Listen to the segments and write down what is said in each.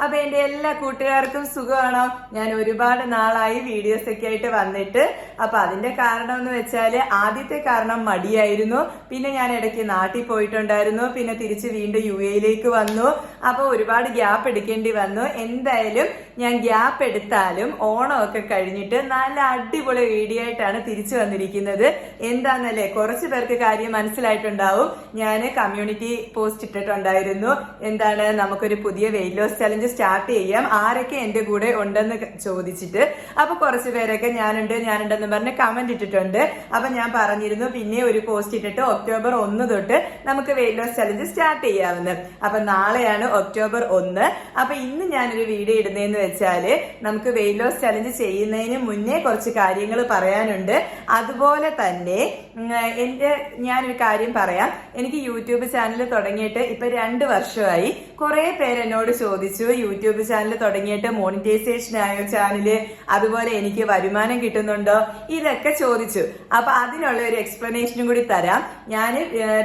അപ്പൊ എന്റെ എല്ലാ കൂട്ടുകാർക്കും സുഖമാണോ? ഞാൻ ഒരുപാട് നാളായി വീഡിയോസ് ഒക്കെ ആയിട്ട് വന്നിട്ട്. അപ്പൊ അതിന്റെ കാരണം എന്ന് വെച്ചാൽ ആദ്യത്തെ കാരണം മടിയായിരുന്നു. പിന്നെ ഞാൻ ഇടയ്ക്ക് നാട്ടിൽ പോയിട്ടുണ്ടായിരുന്നു. പിന്നെ തിരിച്ച് വീണ്ടും യു എയിലേക്ക് വന്നു. അപ്പൊ ഒരുപാട് ഗ്യാപ്പ് എടുക്കേണ്ടി വന്നു. എന്തായാലും ഞാൻ ഗ്യാപ്പ് എടുത്താലും ഓണമൊക്കെ കഴിഞ്ഞിട്ട് നല്ല അടിപൊളി വീഡിയോ ആയിട്ടാണ് തിരിച്ചു വന്നിരിക്കുന്നത്. എന്താന്നല്ലേ? കുറച്ചു പേർക്ക് കാര്യം മനസ്സിലായിട്ടുണ്ടാവും. ഞാൻ കമ്മ്യൂണിറ്റി പോസ്റ്റ് ഇട്ടിട്ടുണ്ടായിരുന്നു. എന്താണ്? നമുക്കൊരു പുതിയ വെയിറ്റ് ലോസ് ചലഞ്ച് സ്റ്റാർട്ട് ചെയ്യാം. ആരൊക്കെ എന്റെ കൂടെ ഉണ്ടെന്ന് ചോദിച്ചിട്ട്. അപ്പൊ കുറച്ച് പേരൊക്കെ ഞാനുണ്ട് ഞാനുണ്ടെന്ന് പറഞ്ഞ് കമന്റ് ഇട്ടിട്ടുണ്ട്. അപ്പൊ ഞാൻ പറഞ്ഞിരുന്നു പിന്നെ ഒരു പോസ്റ്റ് ഇട്ടിട്ട് ഒക്ടോബർ ഒന്ന് തൊട്ട് നമുക്ക് വെയിറ്റ് ലോസ് ചലഞ്ച് സ്റ്റാർട്ട് ചെയ്യാമെന്ന്. അപ്പൊ നാളെയാണ് ഒക്ടോബർ ഒന്ന്. അപ്പൊ ഇന്ന് ഞാനൊരു വീഡിയോ ഇടുന്നതെന്ന് വെച്ചാൽ നമുക്ക് വെയിറ്റ് ലോസ് ചലഞ്ച് ചെയ്യുന്നതിന് മുന്നേ കുറച്ച് കാര്യങ്ങൾ പറയാനുണ്ട്. അതുപോലെ തന്നെ എന്റെ ഞാനൊരു കാര്യം പറയാം. എനിക്ക് യൂട്യൂബ് ചാനൽ തുടങ്ങിയിട്ട് ഇപ്പൊ രണ്ട് വർഷമായി. കുറെ പേര് എന്നോട് ചോദിച്ചു യൂട്യൂബ് ചാനൽ തുടങ്ങിയിട്ട് മോണിറ്റൈസേഷൻ ആയോ ചാനൽ അതുപോലെ എനിക്ക് വരുമാനം കിട്ടുന്നുണ്ടോ? ഇതൊക്കെ ചോദിച്ചു. അപ്പൊ അതിനുള്ള ഒരു എക്സ്പ്ലനേഷനും കൂടി തരാം. ഞാൻ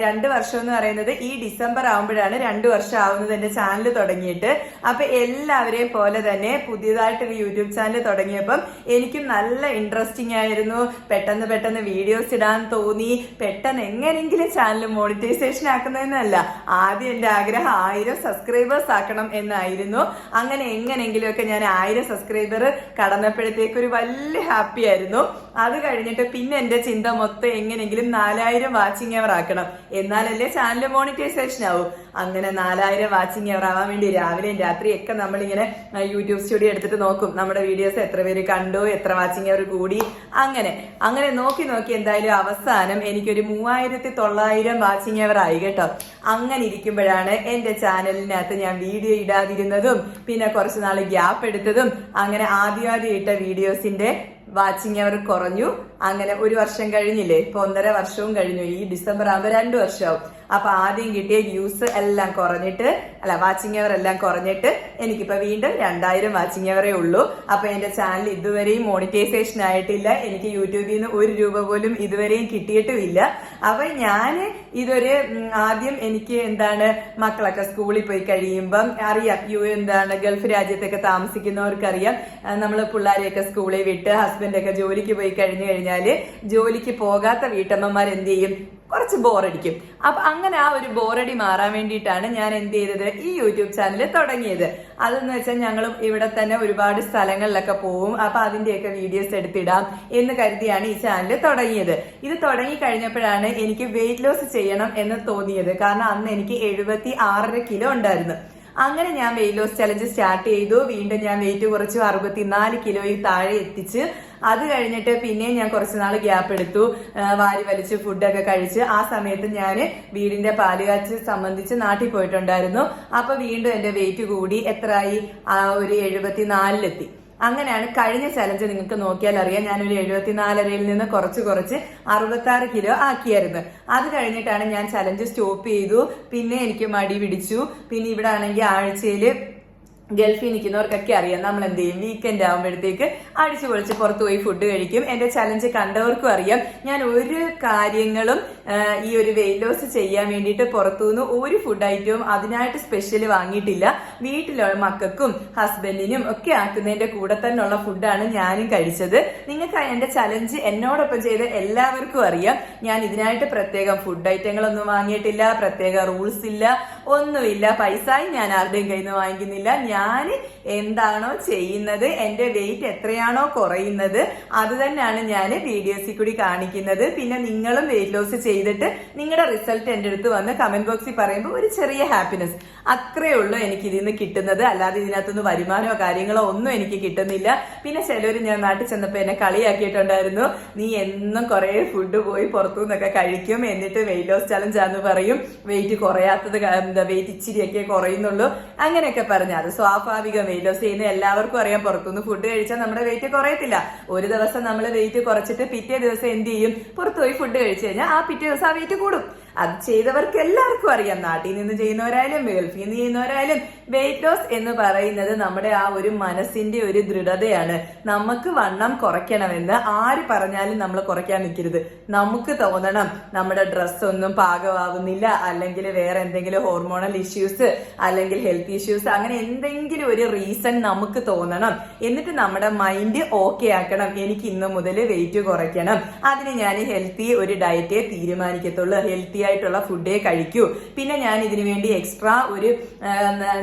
രണ്ട് വർഷം എന്ന് പറയുന്നത് ഈ ഡിസംബർ ആവുമ്പോഴാണ് രണ്ട് വർഷം ആവുന്നത് എന്റെ ചാനൽ തുടങ്ങിയിട്ട്. അപ്പൊ എല്ലാവരെയും പോലെ തന്നെ പുതിയതായിട്ട് ഒരു യൂട്യൂബ് ചാനൽ തുടങ്ങിയപ്പം എനിക്കും നല്ല ഇൻട്രസ്റ്റിംഗ് ആയിരുന്നു. പെട്ടെന്ന് പെട്ടെന്ന് വീഡിയോസ് ഇടാൻ തോന്നി. പെട്ടെന്ന് എങ്ങനെങ്കിലും ചാനൽ മോണിറ്റൈസേഷൻ ആക്കുന്നതെന്നല്ല. ആദ്യം എന്റെ ആഗ്രഹം ആയിരം സബ്സ്ക്രൈബേഴ്സ് ആക്കണം എന്നായിരുന്നു. അങ്ങനെ എങ്ങനെങ്കിലും ഒക്കെ ഞാൻ ആയിരം സബ്സ്ക്രൈബർ കടന്നപ്പോഴത്തേക്ക് ഒരു വലിയ ഹാപ്പി ആയിരുന്നു. അത് കഴിഞ്ഞിട്ട് പിന്നെ എന്റെ ചിന്ത മൊത്തം എങ്ങനെങ്കിലും നാലായിരം വാച്ചിങ് അവർ ആക്കണം. എന്നാലല്ലേ ചാനൽ മോണിറ്റൈസേഷൻ ആവും. അങ്ങനെ നാലായിരം വാച്ചിങ് അവർ ആവാൻ വേണ്ടി രാവിലെയും രാത്രിയും ഒക്കെ നമ്മളിങ്ങനെ യൂട്യൂബ് സ്റ്റുഡിയോ എടുത്തിട്ട് നോക്കും നമ്മുടെ വീഡിയോസ് എത്ര പേര് കണ്ടു എത്ര വാച്ചിങ് അവർ കൂടി. അങ്ങനെ അങ്ങനെ നോക്കി നോക്കി എന്തായാലും അവസാനം എനിക്കൊരു മൂവായിരത്തി തൊള്ളായിരം വാച്ചിങ് അവർ ആയി കേട്ടോ. അങ്ങനെ ഇരിക്കുമ്പോഴാണ് എന്റെ ചാനലിനകത്ത് ഞാൻ വീഡിയോ ഇടാതിരുന്നതും പിന്നെ കുറച്ചു നാൾ ഗ്യാപ്പ് എടുത്തതും അങ്ങനെ ആദ്യമാദ്യം ഇട്ട വീഡിയോസിന്റെ വാച്ചിങ് അവർ കുറഞ്ഞു. അങ്ങനെ ഒരു വർഷം കഴിഞ്ഞില്ലേ? ഇപ്പൊ ഒന്നര വർഷവും കഴിഞ്ഞു. ഈ ഡിസംബർ ആകുമ്പോൾ രണ്ടു വർഷമാവും. അപ്പൊ ആദ്യം കിട്ടിയ വ്യൂസ് എല്ലാം കുറഞ്ഞിട്ട് അല്ല വാച്ചിങ് അവർ എല്ലാം കുറഞ്ഞിട്ട് എനിക്കിപ്പോ വീണ്ടും രണ്ടായിരം വാച്ചിങ് അവറേ ഉള്ളൂ. അപ്പൊ എന്റെ ചാനൽ ഇതുവരെയും മോണിറ്റൈസേഷൻ ആയിട്ടില്ല. എനിക്ക് യൂട്യൂബിൽ നിന്ന് ഒരു രൂപ പോലും ഇതുവരെയും കിട്ടിയിട്ടുമില്ല. അപ്പൊ ഞാൻ ഇതൊരു ആദ്യം എനിക്ക് എന്താണ് മക്കളൊക്കെ സ്കൂളിൽ പോയി കഴിയുമ്പം അറിയാം. യു എന്താണ് ഗൾഫ് രാജ്യത്തൊക്കെ താമസിക്കുന്നവർക്കറിയാം. നമ്മൾ പിള്ളേരെയൊക്കെ സ്കൂളിൽ വിട്ട് ഹസ്ബൻഡൊക്കെ ജോലിക്ക് പോയി കഴിഞ്ഞു കഴിഞ്ഞാൽ ജോലിക്ക് പോകാത്ത വീട്ടമ്മമാർ എന്ത് ചെയ്യും? കുറച്ച് ബോറടിക്കും. അപ്പൊ അങ്ങനെ ആ ഒരു ബോറടി മാറാൻ വേണ്ടിയിട്ടാണ് ഞാൻ എന്ത് ചെയ്തത്? ഈ യൂട്യൂബ് ചാനൽ തുടങ്ങിയത്. അതെന്ന് വെച്ചാൽ ഞങ്ങൾ ഇവിടെ തന്നെ ഒരുപാട് സ്ഥലങ്ങളിലൊക്കെ പോവും. അപ്പൊ അതിന്റെയൊക്കെ വീഡിയോസ് എടുത്തിടാം എന്ന് കരുതിയാണ് ഈ ചാനൽ തുടങ്ങിയത്. ഇത് തുടങ്ങി കഴിഞ്ഞപ്പോഴാണ് എനിക്ക് വെയിറ്റ് ലോസ് ചെയ്യണം എന്ന് തോന്നിയത്. കാരണം അന്ന് എനിക്ക് എഴുപത്തി ആറര കിലോ ഉണ്ടായിരുന്നു. അങ്ങനെ ഞാൻ വെയിറ്റ് ലോസ് ചലഞ്ച് സ്റ്റാർട്ട് ചെയ്തു. വീണ്ടും ഞാൻ വെയിറ്റ് കുറച്ചു അറുപത്തിനാല് കിലോയിൽ താഴെ എത്തിച്ച് അത് കഴിഞ്ഞിട്ട് പിന്നെ ഞാൻ കുറച്ച് നാൾ ഗ്യാപ്പ് എടുത്തു. വാരി വലിച്ച് ഫുഡൊക്കെ കഴിച്ച്. ആ സമയത്ത് ഞാൻ വീടിന്റെ പാലുകാച്ച് സംബന്ധിച്ച് നാട്ടിൽ പോയിട്ടുണ്ടായിരുന്നു. അപ്പൊ വീണ്ടും എന്റെ വെയിറ്റ് കൂടി എത്രയായി ആ ഒരു എഴുപത്തിനാലിലെത്തി. അങ്ങനെയാണ് കഴിഞ്ഞ ചലഞ്ച് നിങ്ങൾക്ക് നോക്കിയാൽ അറിയാം. ഞാൻ ഞാനൊരു എഴുപത്തിനാലരയിൽ നിന്ന് കുറച്ച് കുറച്ച് അറുപത്തി കിലോ ആക്കിയായിരുന്നു. അത് കഴിഞ്ഞിട്ടാണ് ഞാൻ ചലഞ്ച് സ്റ്റോപ്പ് ചെയ്തു. പിന്നെ എനിക്ക് മടി പിടിച്ചു. പിന്നെ ഇവിടെ ആണെങ്കിൽ ആഴ്ചയിൽ ഗൾഫിൽ നിൽക്കുന്നവർക്കൊക്കെ അറിയാം. നമ്മൾ എന്ത് ചെയ്യും വീക്കെൻഡ് ആകുമ്പോഴത്തേക്ക് അടിച്ചു പൊളിച്ച് പുറത്തു പോയി ഫുഡ് കഴിക്കും. എന്റെ ചലഞ്ച് കണ്ടവർക്കും അറിയാം. ഞാൻ ഒരു കാര്യങ്ങളും ഈ ഒരു വെയിറ്റ് ലോസ് ചെയ്യാൻ വേണ്ടിയിട്ട് പുറത്തുനിന്ന് ഒരു ഫുഡ് ഐറ്റവും അതിനായിട്ട് സ്പെഷ്യൽ വാങ്ങിയിട്ടില്ല. വീട്ടിലുള്ള മക്കൾക്കും ഹസ്ബൻഡിനും ഒക്കെ ആക്കുന്നതിന്റെ കൂടെ തന്നെയുള്ള ഫുഡാണ് ഞാനും കഴിച്ചത്. നിങ്ങൾക്ക് എന്റെ ചലഞ്ച് എന്നോടൊപ്പം ചെയ്ത എല്ലാവർക്കും അറിയാം. ഞാൻ ഇതിനായിട്ട് പ്രത്യേകം ഫുഡ് ഐറ്റങ്ങളൊന്നും വാങ്ങിയിട്ടില്ല പ്രത്യേക റൂൾസ് ഇല്ല. ഒന്നുമില്ല. പൈസയും ഞാൻ ആരുടെയും കയ്യിൽ നിന്ന് വാങ്ങിക്കുന്നില്ല. ഞാൻ എന്താണോ ചെയ്യുന്നത് എന്റെ വെയിറ്റ് എത്രയാണോ കുറയുന്നത് അത് തന്നെയാണ് ഞാൻ വീഡിയോസിൽ കൂടി കാണിക്കുന്നത്. പിന്നെ നിങ്ങളും വെയിറ്റ് ലോസ് ചെയ്തിട്ട് നിങ്ങളുടെ റിസൾട്ട് എന്റെ അടുത്ത് വന്ന് കമന്റ് ബോക്സിൽ പറയുമ്പോൾ ഒരു ചെറിയ ഹാപ്പിനെസ് അത്രേ ഉള്ളൂ എനിക്ക് ഇതിൽ നിന്ന് കിട്ടുന്നത്. അല്ലാതെ ഇതിനകത്തുനിന്ന് വരുമാനമോ കാര്യങ്ങളോ ഒന്നും എനിക്ക് കിട്ടുന്നില്ല. പിന്നെ ചിലർ ഞാൻ നാട്ടിൽ ചെന്നപ്പോൾ എന്നെ കളിയാക്കിയിട്ടുണ്ടായിരുന്നു. നീ എന്നും കുറെ ഫുഡ് പോയി പുറത്തു നിന്നൊക്കെ കഴിക്കും. എന്നിട്ട് വെയിറ്റ് ലോസ് ചലഞ്ച് ആണെന്ന് പറയും. വെയിറ്റ് കുറയാത്തത് എന്താ വെയിറ്റ് ഇച്ചിരിയൊക്കെ കുറയുന്നുള്ളൂ. അങ്ങനെയൊക്കെ പറഞ്ഞു അത് സ്വാഭാവികം. വെയിറ്റ് ലോസ് ചെയ്യുന്ന എല്ലാവർക്കും അറിയാം പുറത്തുനിന്ന് ഫുഡ് കഴിച്ചാൽ നമ്മുടെ വെയിറ്റ് കുറയത്തില്ല. ഒരു ദിവസം നമ്മൾ വെയിറ്റ് കുറച്ചിട്ട് പിറ്റേ ദിവസം എന്ത് ചെയ്യും? പുറത്തുപോയി ഫുഡ് കഴിച്ചു കഴിഞ്ഞാൽ ആ പിറ്റേ ദിവസം ആ വെയിറ്റ് കൂടും. അത് ചെയ്തവർക്ക് എല്ലാവർക്കും അറിയാം. നാട്ടിൽ നിന്ന് ചെയ്യുന്നവരായാലും ഗൾഫിൽ നിന്ന് ചെയ്യുന്നവരായാലും വെയിറ്റ് ലോസ് എന്ന് പറയുന്നത് നമ്മുടെ ആ ഒരു മനസ്സിന്റെ ഒരു ദൃഢതയാണ്. നമുക്ക് വണ്ണം കുറയ്ക്കണമെന്ന് ആര് പറഞ്ഞാലും നമ്മൾ കുറയ്ക്കാൻ നിൽക്കരുത്. നമുക്ക് തോന്നണം നമ്മുടെ ഡ്രസ്സ് ഒന്നും പാകമാവുന്നില്ല അല്ലെങ്കിൽ വേറെ എന്തെങ്കിലും ഹോർമോണൽ ഇഷ്യൂസ് അല്ലെങ്കിൽ ഹെൽത്ത് ഇഷ്യൂസ് അങ്ങനെ എന്തെങ്കിലും ഒരു റീസൺ നമുക്ക് തോന്നണം. എന്നിട്ട് നമ്മുടെ മൈൻഡ് ഓക്കെ ആക്കണം. എനിക്ക് ഇന്ന് മുതൽ വെയിറ്റ് കുറയ്ക്കണം. അതിന് ഞാൻ ഹെൽത്തി ഒരു ഡയറ്റേ തീരുമാനിക്കത്തുള്ളൂ. ഹെൽത്തി ആയിട്ടുള്ള ഫുഡേ കഴിക്കൂ. പിന്നെ ഞാൻ ഇതിനു വേണ്ടി എക്സ്ട്രാ ഒരു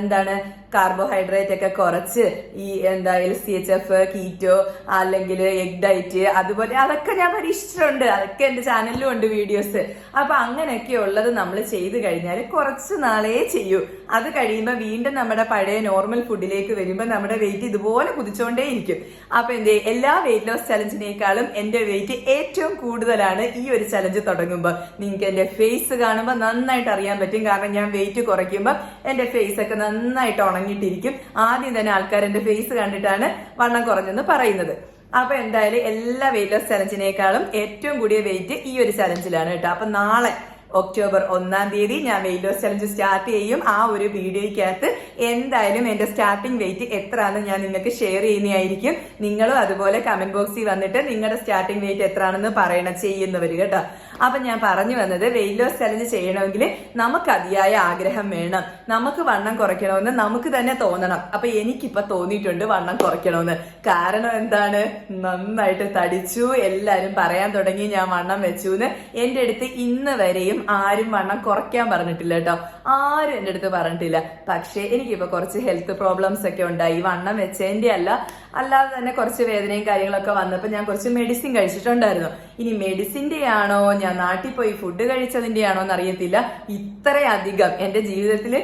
എന്താണ് കാർബോഹൈഡ്രേറ്റ് ഒക്കെ കുറച്ച് ഈ എന്താ L C H F keto അല്ലെങ്കിൽ എഗ് ഡയറ്റ് അതുപോലെ അതൊക്കെ ഞാൻ പരീക്ഷിച്ചിട്ടുണ്ട്. അതൊക്കെ എന്റെ ചാനലിലും ഉണ്ട് വീഡിയോസ് അപ്പൊ അങ്ങനെയൊക്കെ ഉള്ളത് നമ്മൾ ചെയ്തു കഴിഞ്ഞാൽ കുറച്ച് നാളേ ചെയ്യൂ. അത് കഴിയുമ്പോൾ വീണ്ടും നമ്മുടെ പഴയ നോർമൽ ഫുഡിലേക്ക് വരുമ്പോൾ നമ്മുടെ വെയിറ്റ് ഇതുപോലെ കുതിച്ചുകൊണ്ടേ ഇരിക്കും അപ്പൊ എന്റെ എല്ലാ വെയിറ്റ് ലോസ് ചലഞ്ചിനേക്കാളും എന്റെ വെയിറ്റ് ഏറ്റവും കൂടുതലാണ് ഈ ഒരു ചലഞ്ച് തുടങ്ങുമ്പോൾ നിങ്ങൾക്ക് എന്റെ ഫേസ് കാണുമ്പോൾ നന്നായിട്ട് അറിയാൻ പറ്റും. കാരണം ഞാൻ വെയിറ്റ് കുറയ്ക്കുമ്പോൾ എന്റെ ഫേസ് ഒക്കെ നന്നായിട്ട് ഉണങ്ങിയിട്ടിരിക്കും ആദ്യം തന്നെ ആൾക്കാർ എന്റെ ഫേസ് കണ്ടിട്ടാണ് വണ്ണം കുറഞ്ഞെന്ന് പറയുന്നത്. അപ്പൊ എന്തായാലും എല്ലാ വെയിറ്റ് ലോസ് ചലഞ്ചിനേക്കാളും ഏറ്റവും കൂടിയ വെയിറ്റ് ഈ ഒരു ചലഞ്ചിലാണ് കേട്ടോ. അപ്പൊ നാളെ ഒക്ടോബർ ഒന്നാം തീയതി ഞാൻ വെയിറ്റ് ലോസ് ചലഞ്ച് സ്റ്റാർട്ട് ചെയ്യും. ആ ഒരു വീഡിയോയ്ക്കകത്ത് എന്തായാലും എന്റെ സ്റ്റാർട്ടിംഗ് വെയിറ്റ് എത്രയാണെന്ന് ഞാൻ നിങ്ങൾക്ക് ഷെയർ ചെയ്യുന്നതായിരിക്കും. നിങ്ങളും അതുപോലെ കമന്റ് ബോക്സിൽ വന്നിട്ട് നിങ്ങളുടെ സ്റ്റാർട്ടിംഗ് വെയിറ്റ് എത്രയാണെന്ന് പറയണം ചെയ്യുന്നവർ കേട്ടോ. അപ്പൊ ഞാൻ പറഞ്ഞു വന്നത് വെയിറ്റ് ലോസ് ചലഞ്ച് ചെയ്യണമെങ്കിൽ നമുക്ക് അതിയായ ആഗ്രഹം വേണം. നമുക്ക് വണ്ണം കുറയ്ക്കണമെന്ന് നമുക്ക് തന്നെ തോന്നണം. അപ്പൊ എനിക്കിപ്പൊ തോന്നിയിട്ടുണ്ട് വണ്ണം കുറയ്ക്കണമെന്ന്. കാരണം എന്താണ്? നന്നായിട്ട് തടിച്ചു. എല്ലാരും പറയാൻ തുടങ്ങി ഞാൻ വണ്ണം വെച്ചു എന്ന് എന്റെ അടുത്ത് ഇന്ന് വരെയും ആരും വണ്ണം കുറയ്ക്കാൻ പറഞ്ഞിട്ടില്ല കേട്ടോ. ആരും എന്റെ അടുത്ത് പറഞ്ഞിട്ടില്ല. പക്ഷേ എനിക്കിപ്പോ കുറച്ച് ഹെൽത്ത് പ്രോബ്ലംസ് ഒക്കെ ഉണ്ടായി. വണ്ണം വെച്ചതിന്റെ അല്ല. അല്ലാതെ തന്നെ കുറച്ച് വേദനയും കാര്യങ്ങളൊക്കെ വന്നപ്പോൾ ഞാൻ കുറച്ച് മെഡിസിൻ കഴിച്ചിട്ടുണ്ടായിരുന്നു. ഇനി മെഡിസിന്റെ ആണോ ഞാൻ നാട്ടിൽ പോയി ഫുഡ് കഴിച്ചതിന്റെ ആണോ എന്ന് അറിയത്തില്ല ഇത്രയധികം എന്റെ ജീവിതത്തിൽ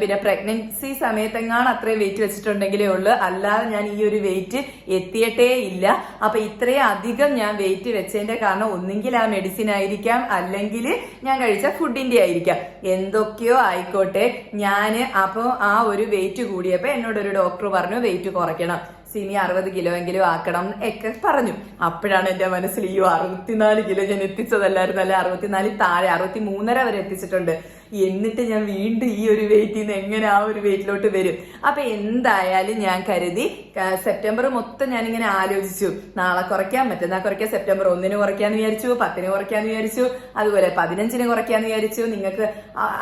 പിന്നെ പ്രഗ്നൻസി സമയത്തെങ്ങാണ് അത്രയും വെയിറ്റ് വെച്ചിട്ടുണ്ടെങ്കിലേ ഉള്ളൂ. അല്ലാതെ ഞാൻ ഈ ഒരു വെയിറ്റ് എത്തിയിട്ടേ ഇല്ല. അപ്പം ഇത്രയും അധികം ഞാൻ വെയിറ്റ് വെച്ചതിന്റെ കാരണം ഒന്നുകിൽ ആ മെഡിസിൻ ആയിരിക്കാം അല്ലെങ്കിൽ ഞാൻ കഴിച്ച ഫുഡിന്റെ ആയിരിക്കാം. എന്തൊക്കെയോ ആയിക്കോട്ടെ. ഞാൻ അപ്പോൾ ആ ഒരു വെയിറ്റ് കൂടിയപ്പോൾ എന്നോട് ഒരു ഡോക്ടർ പറഞ്ഞു വെയിറ്റ് കുറയ്ക്കണം. സിനി അറുപത് കിലോ എങ്കിലും ആക്കണം ഒക്കെ പറഞ്ഞു. അപ്പോഴാണ് എന്റെ മനസ്സിൽ ഈ അറുപത്തിനാല് കിലോ ഞാൻ എത്തിച്ചതല്ലായിരുന്നു. അല്ലെ അറുപത്തിനാലിൽ താഴെ അറുപത്തി മൂന്നര വരെ എത്തിച്ചിട്ടുണ്ട്. എന്നിട്ട് ഞാൻ വീണ്ടും ഈ ഒരു വെയിറ്റിൽ നിന്ന് എങ്ങനെ ആ ഒരു വെയിറ്റിലോട്ട് വരും? അപ്പൊ എന്തായാലും ഞാൻ കരുതി സെപ്റ്റംബർ മൊത്തം ഞാൻ ഇങ്ങനെ ആലോചിച്ചു. നാളെ കുറയ്ക്കാൻ മറ്റന്നാൾ കുറയ്ക്കാൻ സെപ്റ്റംബർ ഒന്നിന് കുറയ്ക്കാന്ന് വിചാരിച്ചു പത്തിന് കുറയ്ക്കാന്ന് വിചാരിച്ചു അതുപോലെ പതിനഞ്ചിന് കുറയ്ക്കാന്ന് വിചാരിച്ചു. നിങ്ങൾക്ക്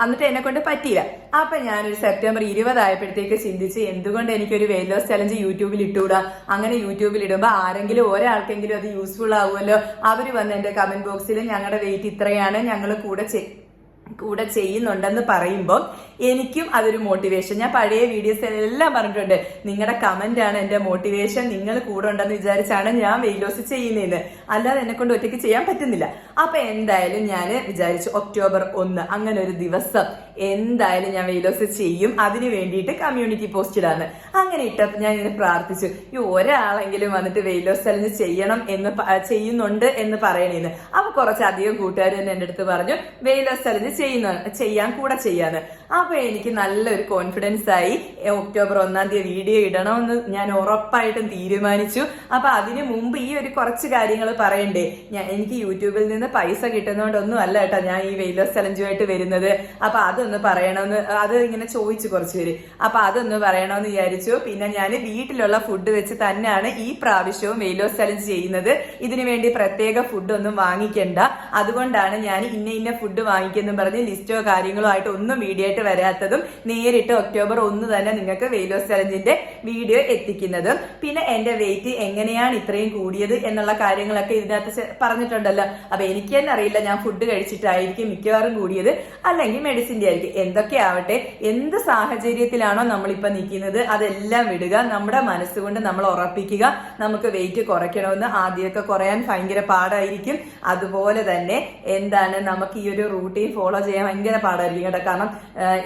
എന്നിട്ട് എന്നെ കൊണ്ട് പറ്റിയില്ല. അപ്പൊ ഞാനൊരു സെപ്റ്റംബർ ഇരുപതായപ്പോഴത്തേക്ക് ചിന്തിച്ച് എന്തുകൊണ്ട് എനിക്കൊരു വെയിറ്റ് ലോസ് ചലഞ്ച് യൂട്യൂബിൽ ഇട്ടുകൂടാ അങ്ങനെ യൂട്യൂബിൽ ഇടുമ്പോൾ ആരെങ്കിലും ഒരാൾക്കെങ്കിലും അത് യൂസ്ഫുൾ ആവുമല്ലോ. അവർ വന്ന് എന്റെ കമന്റ് ബോക്സിൽ ഞങ്ങളുടെ വെയിറ്റ് ഇത്രയാണ്. ഞങ്ങൾ കൂടെ ചെ- കൂടെ ചെയ്യുന്നുണ്ടെന്ന് പറയുമ്പോൾ എനിക്കും അതൊരു മോട്ടിവേഷൻ ഞാൻ പഴയ വീഡിയോസ് എല്ലാം പറഞ്ഞിട്ടുണ്ട്. നിങ്ങളുടെ കമന്റ് ആണ് എന്റെ മോട്ടിവേഷൻ നിങ്ങൾ കൂടെ ഉണ്ടെന്ന് വിചാരിച്ചാണ് ഞാൻ വെയിറ്റ് ലോസ് ചെയ്യുന്നതെന്ന്. അല്ലാതെ എന്നെ കൊണ്ട് ഒറ്റയ്ക്ക് ചെയ്യാൻ പറ്റുന്നില്ല. അപ്പൊ എന്തായാലും ഞാൻ വിചാരിച്ചു ഒക്ടോബർ ഒന്ന് അങ്ങനെ ഒരു ദിവസം എന്തായാലും ഞാൻ വെയിറ്റ് ലോസ് ചെയ്യും. അതിന് വേണ്ടിയിട്ട് കമ്മ്യൂണിറ്റി പോസ്റ്റ് ഇടാന്ന്. അങ്ങനെ ഇട്ടപ്പോൾ ഞാൻ ഇങ്ങനെ പ്രാർത്ഥിച്ചു. ഈ ഒരാളെങ്കിലും വന്നിട്ട് വെയിറ്റ് ലോസ് ചലഞ്ച് ചെയ്യണം എന്ന് ചെയ്യുന്നുണ്ട് എന്ന് പറയണേന്ന്. അപ്പൊ കുറച്ചധികം കൂട്ടുകാർ തന്നെ എന്റെ അടുത്ത് പറഞ്ഞു വെയിറ്റ് ലോസ് ചലഞ്ച് ചെയ്യുന്ന ചെയ്യാൻ കൂടെ ചെയ്യാന്ന്. അപ്പൊ എനിക്ക് നല്ലൊരു കോൺഫിഡൻസ് ആയി ഒക്ടോബർ ഒന്നാം തീയതി വീഡിയോ ഇടണമെന്ന് ഞാൻ ഉറപ്പായിട്ടും തീരുമാനിച്ചു. അപ്പൊ അതിനു മുമ്പ് ഈ ഒരു കുറച്ച് കാര്യങ്ങൾ പറയണ്ടേ. ഞാൻ എനിക്ക് യൂട്യൂബിൽ നിന്ന് പൈസ കിട്ടുന്നതുകൊണ്ടൊന്നും അല്ല കേട്ടോ ഞാൻ ഈ വെയിലോ ചലഞ്ചുമായിട്ട് വരുന്നത്. അപ്പൊ അതൊന്ന് പറയണമെന്ന് അത് ഇങ്ങനെ ചോദിച്ചു കുറച്ച് പേര് അപ്പൊ അതൊന്ന് പറയണമെന്ന് വിചാരിച്ചു. പിന്നെ ഞാൻ വീട്ടിലുള്ള ഫുഡ് വെച്ച് തന്നെയാണ് ഈ പ്രാവശ്യവും വെയിലോ ചലഞ്ച് ചെയ്യുന്നത്. ഇതിനു വേണ്ടി പ്രത്യേക ഫുഡ് ഒന്നും വാങ്ങിക്കണ്ട. അതുകൊണ്ടാണ് ഞാൻ ഇന്ന ഇന്ന ഫുഡ് വാങ്ങിക്കെന്നും പറഞ്ഞ് ലിസ്റ്റോ കാര്യങ്ങളോ ആയിട്ട് ഒന്നും വീഡിയോ ആയിട്ട് വരാത്തതും നേരിട്ട് ഒക്ടോബർ ഒന്ന് തന്നെ നിങ്ങൾക്ക് വെയിറ്റ് ലോസ് ചലഞ്ചിന്റെ വീഡിയോ എത്തിക്കുന്നതും. പിന്നെ എന്റെ വെയിറ്റ് എങ്ങനെയാണ് ഇത്രയും കൂടിയത് എന്നുള്ള കാര്യങ്ങളൊക്കെ ഇതിനകത്ത് പറഞ്ഞിട്ടുണ്ടല്ലോ. അപ്പൊ എനിക്ക് തന്നെ അറിയില്ല ഞാൻ ഫുഡ് കഴിച്ചിട്ടായിരിക്കും മിക്കവാറും കൂടിയത്. അല്ലെങ്കിൽ മെഡിസിന്റെ ആയിരിക്കും. എന്തൊക്കെ ആവട്ടെ എന്ത് സാഹചര്യത്തിലാണോ നമ്മളിപ്പോ നിൽക്കുന്നത് അതെല്ലാം വിടുക. നമ്മുടെ മനസ്സുകൊണ്ട് നമ്മൾ ഉറപ്പിക്കുക. നമുക്ക് വെയിറ്റ് കുറയ്ക്കണമെന്ന് ആദ്യമൊക്കെ കുറയാൻ ഭയങ്കര പാടായിരിക്കും. അതുപോലെ തന്നെ എന്താണ് നമുക്ക് ഈ ഒരു റൂട്ടീൻ ഫോളോ ചെയ്യാൻ ഭയങ്കര പാടായിരിക്കും കേട്ടോ. കാരണം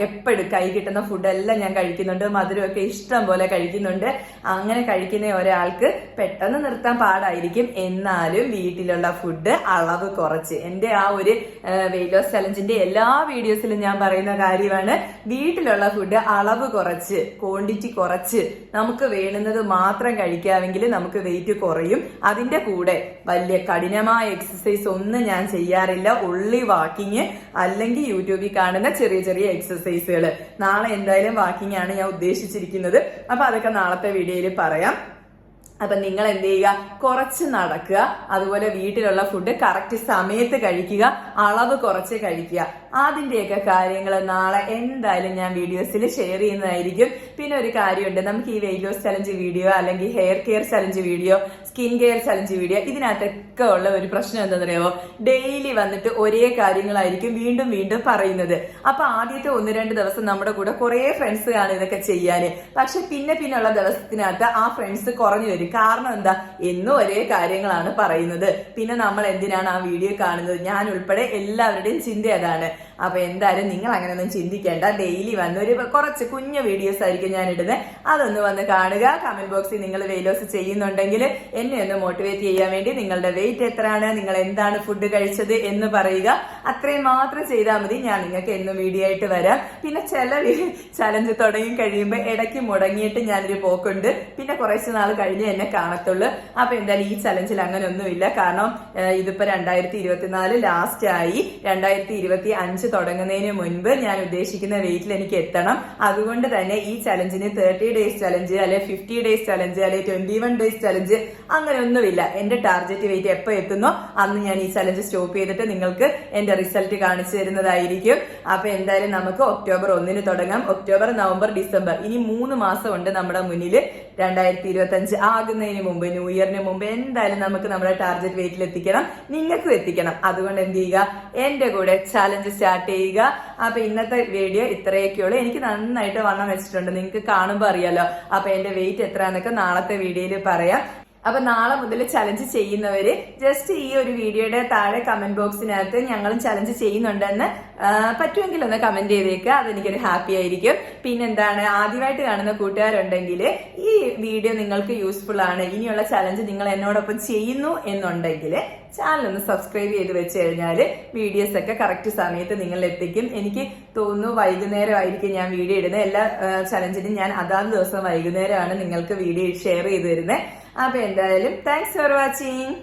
എപ്പോഴും കൈ കിട്ടുന്ന ഫുഡെല്ലാം ഞാൻ കഴിക്കുന്നുണ്ട്. മധുരമൊക്കെ ഇഷ്ടം പോലെ കഴിക്കുന്നുണ്ട്. അങ്ങനെ കഴിക്കുന്ന ഒരാൾക്ക് പെട്ടെന്ന് നിർത്താൻ പാടായിരിക്കും. എന്നാലും വീട്ടിലുള്ള ഫുഡ് അളവ് കുറച്ച്. എന്റെ ആ ഒരു വെയിറ്റ് ലോസ് ചലഞ്ചിന്റെ എല്ലാ വീഡിയോസിലും ഞാൻ പറയുന്ന കാര്യമാണ്. വീട്ടിലുള്ള ഫുഡ് അളവ് കുറച്ച് ക്വാണ്ടിറ്റി കുറച്ച്. നമുക്ക് വേണ്ടുന്നത് മാത്രം കഴിക്കാമെങ്കിൽ നമുക്ക് വെയിറ്റ് കുറയും. അതിന്റെ കൂടെ വലിയ കഠിനമായ എക്സസൈസ് ഒന്നും ഞാൻ ചെയ്യാറില്ല. ഉള്ളി വാക്കിങ് അല്ല അല്ലെങ്കിൽ യൂട്യൂബിൽ കാണുന്ന ചെറിയ ചെറിയ എക്സസൈസുകൾ നാളെ എന്തായാലും വാക്കിംഗ് ആണ് ഞാൻ ഉദ്ദേശിച്ചിരിക്കുന്നത്. അപ്പൊ അതൊക്കെ നാളത്തെ വീഡിയോയിൽ പറയാം. അപ്പൊ നിങ്ങൾ എന്ത് ചെയ്യുക? കുറച്ച് നടക്കുക. അതുപോലെ വീട്ടിലുള്ള ഫുഡ് കറക്റ്റ് സമയത്ത് കഴിക്കുക. അളവ് കുറച്ച് കഴിക്കുക. അതിന്റെയൊക്കെ കാര്യങ്ങൾ നാളെ എന്തായാലും ഞാൻ വീഡിയോസിൽ ഷെയർ ചെയ്യുന്നതായിരിക്കും. പിന്നെ ഒരു കാര്യമുണ്ട്. നമുക്ക് ഈ വെയിറ്റ് ലോസ് ചലഞ്ച് വീഡിയോ അല്ലെങ്കിൽ hair care challenge video skin care challenge video ഇതിനകത്തൊക്കെ ഉള്ള ഒരു പ്രശ്നം എന്താണെന്നറിയാമോ ഡെയിലി വന്നിട്ട് ഒരേ കാര്യങ്ങളായിരിക്കും വീണ്ടും വീണ്ടും പറയുന്നത്. അപ്പൊ ആദ്യത്തെ ഒന്ന് രണ്ട് ദിവസം നമ്മുടെ കൂടെ കുറെ ഫ്രണ്ട്സ് ആണ് ഇതൊക്കെ ചെയ്യാന്. പക്ഷെ പിന്നെ പിന്നെയുള്ള ദിവസത്തിനകത്ത് ആ ഫ്രണ്ട്സ് കുറഞ്ഞു വരും. കാരണം എന്താ? എന്നും ഒരേ കാര്യങ്ങളാണ് പറയുന്നത്. പിന്നെ നമ്മൾ എന്തിനാണ് ആ വീഡിയോ കാണുന്നത്? ഞാൻ ഉൾപ്പെടെ എല്ലാവരുടെയും ചിന്ത അതാണ്. അപ്പൊ എന്തായാലും നിങ്ങൾ അങ്ങനെയൊന്നും ചിന്തിക്കേണ്ട. ഡെയിലി വന്ന് ഒരു കുറച്ച് കുഞ്ഞു വീഡിയോസ് ആയിരിക്കും ഞാൻ ഇടുന്നത് അതൊന്ന് വന്ന് കാണുക. കമന്റ് ബോക്സിൽ നിങ്ങൾ വെയിറ്റ് ലോസ് ചെയ്യുന്നുണ്ടെങ്കിൽ എന്നെ ഒന്ന് മോട്ടിവേറ്റ് ചെയ്യാൻ വേണ്ടി നിങ്ങളുടെ വെയിറ്റ് എത്രയാണ് നിങ്ങൾ എന്താണ് ഫുഡ് കഴിച്ചത് എന്ന് പറയുക. അത്രയും മാത്രം ചെയ്താൽ മതി. ഞാൻ നിങ്ങൾക്ക് എന്നും വീഡിയോ ആയിട്ട് വരാം. പിന്നെ ചില ചലഞ്ച് തുടങ്ങി കഴിയുമ്പോൾ ഇടയ്ക്ക് മുടങ്ങിയിട്ട് ഞാനൊരു പോക്കുണ്ട്. പിന്നെ കുറച്ച് നാൾ കഴിഞ്ഞ് എന്നെ കാണത്തുള്ളൂ. അപ്പോൾ എന്തായാലും ഈ ചലഞ്ചിൽ അങ്ങനെ ഒന്നുമില്ല കാരണം ഇതിപ്പോൾ ഇതിപ്പോ രണ്ടായിരത്തി ഇരുപത്തിനാല് ലാസ്റ്റ് ആയി. രണ്ടായിരത്തി ഇരുപത്തി അഞ്ച് തുടങ്ങുന്നതിന് മുൻപ് ഞാൻ ഉദ്ദേശിക്കുന്ന വെയിറ്റിൽ എനിക്ക് എത്തണം. അതുകൊണ്ട് തന്നെ ഈ ചലഞ്ചിന് തേർട്ടി ഡേയ്സ് ചലഞ്ച് അല്ലെ ഫിഫ്റ്റി ഡേയ്സ് ചലഞ്ച് അല്ലെ ട്വന്റി വൺ ഡേയ്സ് ചലഞ്ച് അങ്ങനെ ഒന്നുമില്ല. എന്റെ ടാർഗറ്റ് വെയിറ്റ് എപ്പോ എത്തുന്നോ അന്ന് ഞാൻ ഈ ചലഞ്ച് സ്റ്റോപ്പ് ചെയ്തിട്ട് നിങ്ങൾക്ക് എന്റെ റിസൾട്ട് കാണിച്ചു തരുന്നതായിരിക്കും. അപ്പൊ എന്തായാലും നമുക്ക് ഒക്ടോബർ ഒന്നിന് തുടങ്ങാം. ഒക്ടോബർ നവംബർ ഡിസംബർ ഇനി മൂന്ന് മാസം ഉണ്ട് നമ്മുടെ മുന്നിൽ രണ്ടായിരത്തി ഇരുപത്തി അഞ്ച് ആകുന്നതിന് മുമ്പ് ന്യൂ ഇയറിന് മുമ്പ് എന്തായാലും നമുക്ക് നമ്മുടെ ടാർഗറ്റ് വെയിറ്റിൽ എത്തിക്കണം നിങ്ങൾക്കും എത്തിക്കണം. അതുകൊണ്ട് എന്ത് ചെയ്യുക? എന്റെ കൂടെ ചാലഞ്ച് സ്റ്റാർട്ട് ചെയ്യുക. അപ്പൊ ഇന്നത്തെ വീഡിയോ ഇത്രയൊക്കെയുള്ളൂ എനിക്ക് നന്നായിട്ട് വണ്ണം വെച്ചിട്ടുണ്ട്. നിങ്ങൾക്ക് കാണുമ്പോൾ അറിയാലോ. അപ്പൊ എന്റെ വെയിറ്റ് എത്രയാന്നൊക്കെ നാളത്തെ വീഡിയോയിൽ പറയാം. അപ്പൊ നാളെ മുതൽ ചലഞ്ച് ചെയ്യുന്നവര് ജസ്റ്റ് ഈ ഒരു വീഡിയോയുടെ താഴെ കമന്റ് ബോക്സിനകത്ത് ഞങ്ങളും ചലഞ്ച് ചെയ്യുന്നുണ്ടെന്ന് പറ്റുമെങ്കിൽ ഒന്ന് കമന്റ് ചെയ്തേക്കുക അതെനിക്കൊരു ഹാപ്പി ആയിരിക്കും. പിന്നെന്താണ്? ആദ്യമായിട്ട് കാണുന്ന കൂട്ടുകാരുണ്ടെങ്കിൽ ഈ വീഡിയോ നിങ്ങൾക്ക് യൂസ്ഫുൾ ആണ്. ഇനിയുള്ള ചലഞ്ച് നിങ്ങൾ എന്നോടൊപ്പം ചെയ്യുന്നു എന്നുണ്ടെങ്കിൽ ചാനൽ ഒന്ന് സബ്സ്ക്രൈബ് ചെയ്ത് വെച്ച് കഴിഞ്ഞാൽ വീഡിയോസ് ഒക്കെ കറക്റ്റ് സമയത്ത് നിങ്ങൾ എത്തിക്കും എനിക്ക് തോന്നുന്നു വൈകുന്നേരമായിരിക്കും ഞാൻ വീഡിയോ ഇടുന്നത്. എല്ലാ ചലഞ്ചിനും ഞാൻ അതാത് ദിവസം വൈകുന്നേരമാണ് നിങ്ങൾക്ക് വീഡിയോ ഷെയർ ചെയ്ത് തരുന്നത്. അപ്പൊ എന്തായാലും താങ്ക്സ് ഫോർ വാച്ചിങ്